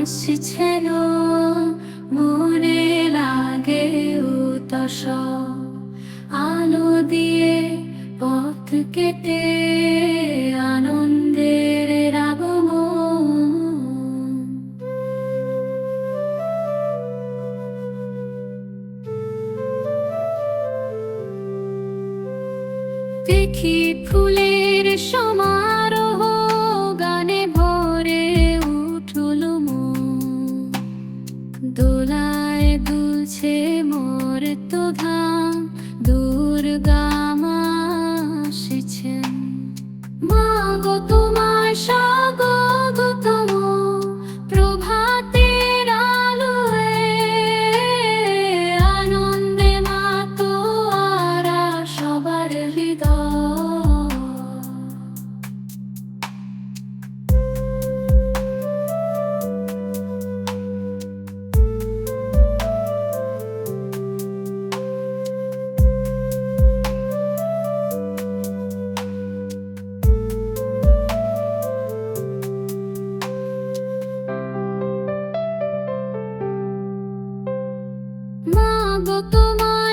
আসছেন মনে লাগে উতস। আলো দিয়ে পথ কেটে আনন্দের আগমন। দেখি ফুলের সমারোহ দোলায় দুলছে মোর তো ধাম গো তোমার